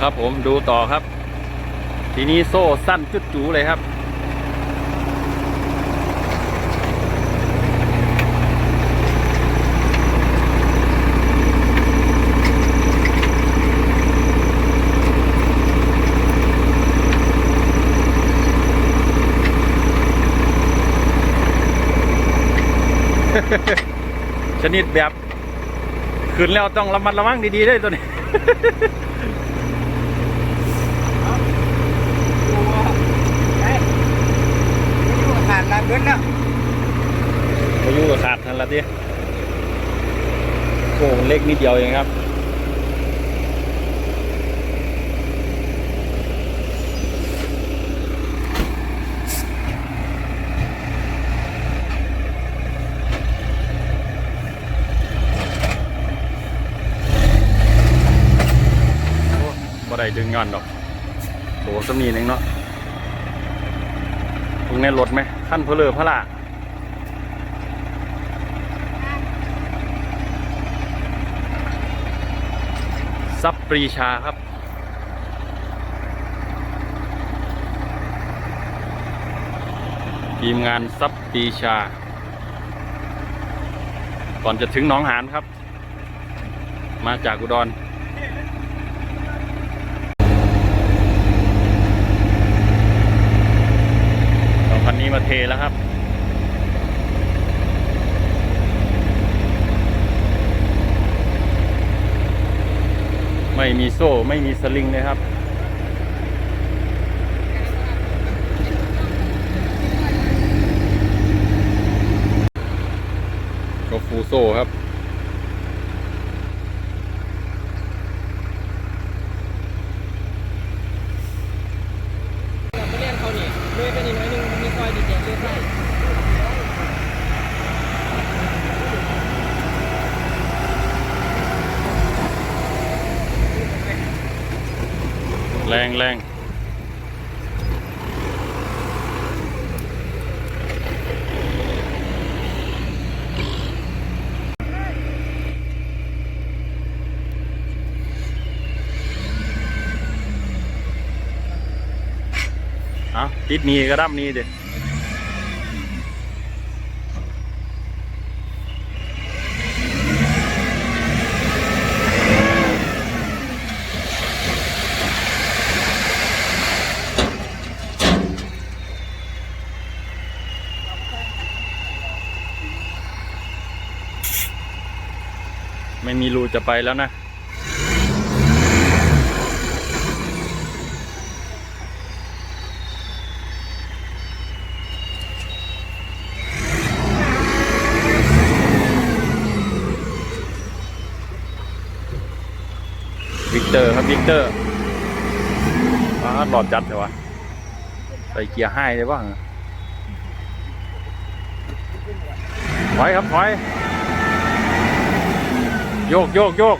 ครับผมดูต่อครับ ทีนี้โซ่สั้นจุดจูเลยครับ ชนิดแบบ ขึ้นแล้วต้องระมัดระวังดีๆด้วยตัวนี้ ดูว่าเฮ้ยไม่อยู่ขาดละ เกินแล้วพายุก็ขาดทันละทีโอ้เล็กนิดเดียวเองครับบ่ได้ดึงย้อนดอกโถสมีนึงเนาะตรงนี้รถไหม ขั้นเพลอพระละซับปรีชาครับ ทีมงานซับปรีชา ก่อนจะถึงหนองหานครับ มาจากอุดรสองคันนี้มาเท แล้วครับ ไม่มีโซ่ไม่มีสลิงเลยครับก็ฟูโซ่ครับ เราไปเรียนเขานี่ด้วยไปนี่น้อยหนึงมีซอยดีเจเชื่อใส่ แรงแรงเอาติดนีก็ดับนีเด็ด มีรูจะไปแล้วนะวิกเตอร์ครับวิกเตอร์ว้าหลอดจัดเลยวะใส่เกียร์ให้เลยบ้างถอยครับถอย โยก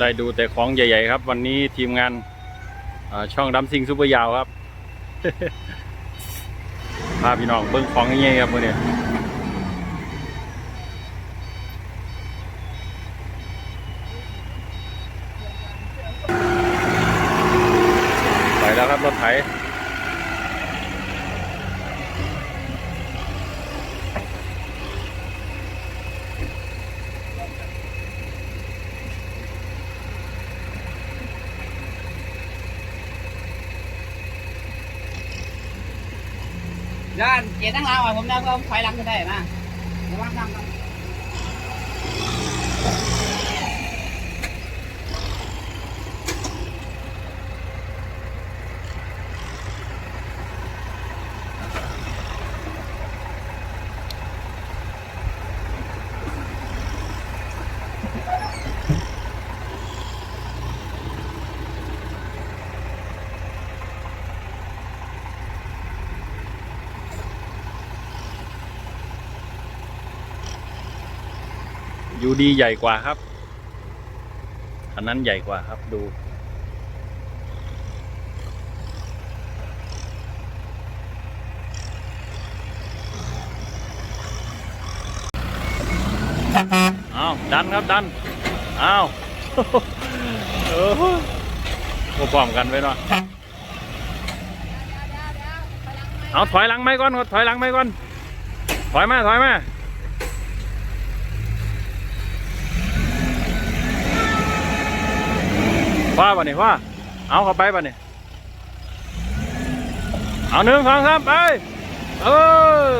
ได้ดูแต่ของใหญ่ ๆ ครับ วันนี้ทีมงานช่องดัมซิงซูเปอร์ยาวครับพาพี่น้องเบิ้งของใหญ่ๆครับมื่อนี้ไปแล้วครับรถไถ ย่านเกียร์ตั้งหลังอะผม ยูดีใหญ่กว่าครับอันนั้นใหญ่กว่าครับดูเอาดันครับดันเอาเออพร้อมกันไว้หน่อยเอาถอยหลังไหมก่อน ถอยหลังไหมก่อน ถอยมา ถอยมา ว่าป่ะนี่ว่าเอาเข้าไปป่ะนี่เอาหนึ่งสองสามไปเออ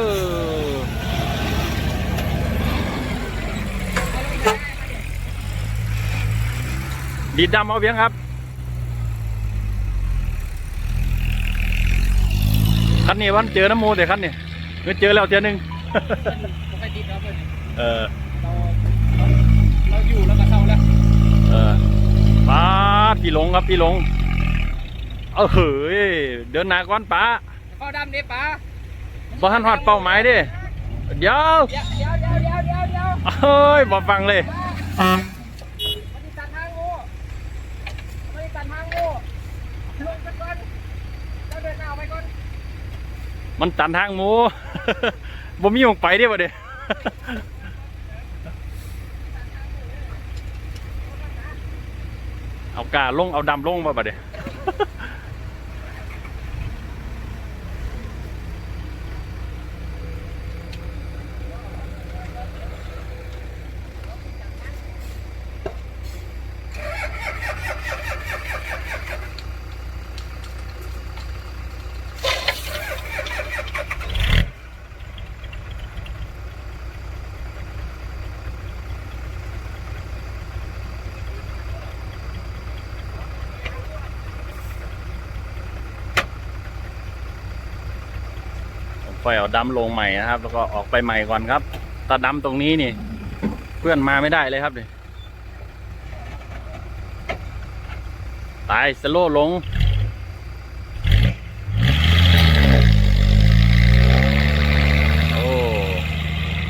ดีดดำเอาเพียงครับคันนี้วันเจอน้ำมูแต่คันนี้เมื่อเจอแล้วเจอหนึ่งปกติเราเป็นเออเราเราเราอยู่แล้วก็เศร้าแล้วเออ ป้าดพี่หลงครับพี่หลง เอาเฮ้ยเดินหนาก้อนป้าเข้าดำเด้ป๋าบ่ทันฮอดเป้าหมายเดิเดี๋ยวเดี๋ยวเดี๋ยวเดี๋ยวเดี๋ยวเดี๋ยวเดี๋ยวเฮ้ยบ่ฟังเลยมันมีตันทางงูมันมีตันทางงูลงไปก่อนเราเดินหน้าไปก่อนมันตันทางหมูบ่มีหมองไปเด้บ่เด้ เอา กาลงเอาดำลงมาบ่เด้ผม ปล่อยเอาดำลงใหม่นะครับ แล้วก็ออกไปใหม่ก่อนครับตาดำตรงนี้นี่ เพื่อนมาไม่ได้เลยครับดิตายสโลว์ลงโอ้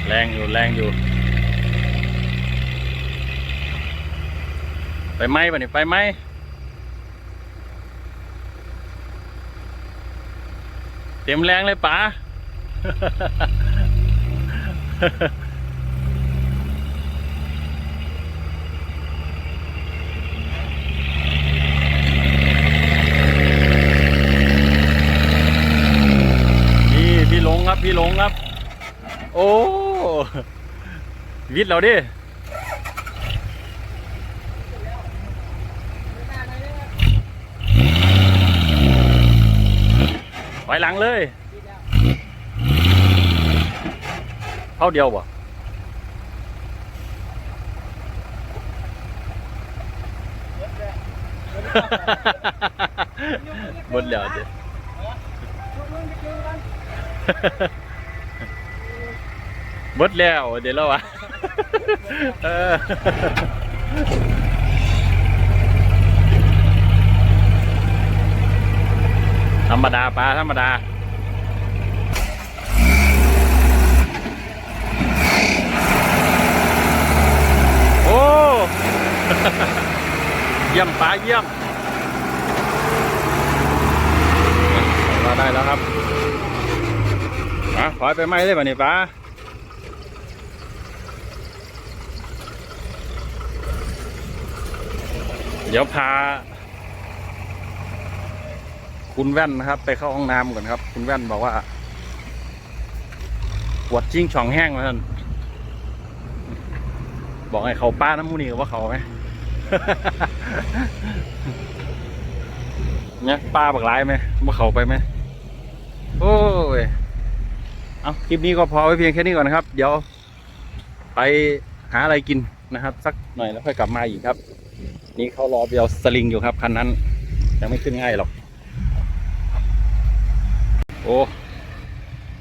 แรงอยู่แรงอยู่ ไปไหมปะนี่ไปไหมเต็มแรงเลยป๋า นี่พี่หลงครับพี่หลงครับ โอ้วิทย์เราดิถอยหลังเลย เท่าเดียวบ่หมดแล้วเด้หมดแล้วเดี๋ยวเราอะเออธรรมดาปลาธรรมดา โอ้ เยี่ยมปลาเยี่ยมเราได้แล้วครับมาถอยไปไหมได้ป่ะนี่ปลาเดี๋ยวพา คุณแว่นนะครับ ไปเข้าห้องน้ำก่อนครับ คุณแว่นบอกว่าปวดจิ้งช่องแห้งมาท่าน บอกให้เขาป้าน้ำมูนี่ว่าเขาไหมเนี่ยป้าบักร้ายไหมว่าเขาไปไหมโอ้ยเอาคลิปนี้ก็พอไว้เพียงแค่นี้ก่อนนะครับ เดี๋ยว ไปหาอะไรกินนะครับ สักหน่อยแล้วค่อยกลับมาอีกครับ นี่เขารอเบียวสลิงอยู่ครับคันนั้น ยังไม่ขึ้นง่ายหรอก โอ้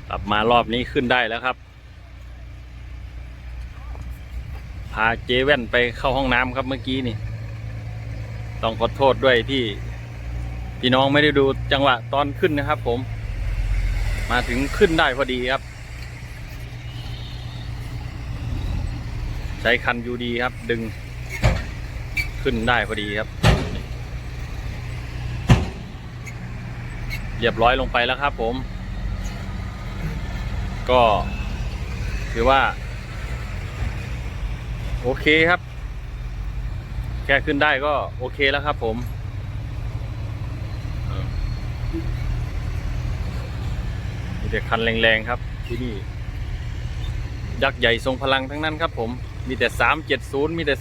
กลับมารอบนี้ขึ้นได้แล้วครับ พาเจแว่นไปเข้าห้องน้ำครับเมื่อกี้นี่ ต้องขอโทษด้วยที่พี่น้องไม่ได้ดูจังหวะตอนขึ้นนะครับ ผม มาถึงขึ้นได้พอดีครับ ใช้คันยูดีครับ ดึง ขึ้นได้พอดีครับ เรียบร้อยลงไปแล้วครับ ผม ก็ถือว่า โอเคครับ แค่ขึ้นได้ก็โอเคแล้วครับผมมีแต่คันแรงๆครับที่นี่ ยักษ์ใหญ่ทรงพลังทั้งนั้นครับผม มีแต่ 370 มีแต่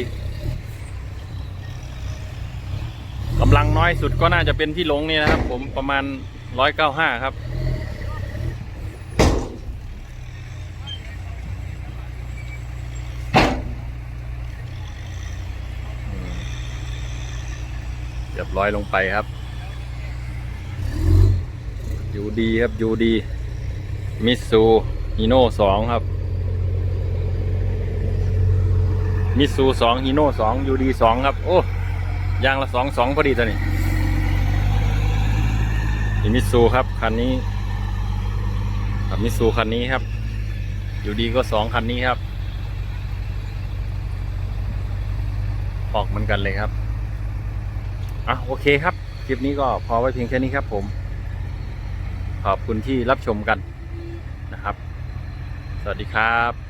344กำลังน้อยสุดก็น่าจะเป็นที่ลงนี่นะครับผมประมาณ 195 ครับ รียบร้อยลงไปครับ อยู่ดีครับอยู่ดี มิสูฮิโน่สองครับ มิสูสองฮิโน่สองยูดีสองครับ โอ้ยางละสองสองพอดีตัวนี้นี่มิสูครับคันนี้กับมิสูคันนี้ครับยูดีก็สองคันนี้ครับ ออกเหมือนกันเลยครับ อะโอเคครับ คลิปนี้ก็พอไว้เพียงแค่นี้ครับผม ขอบคุณที่รับชมกันนะครับ สวัสดีครับ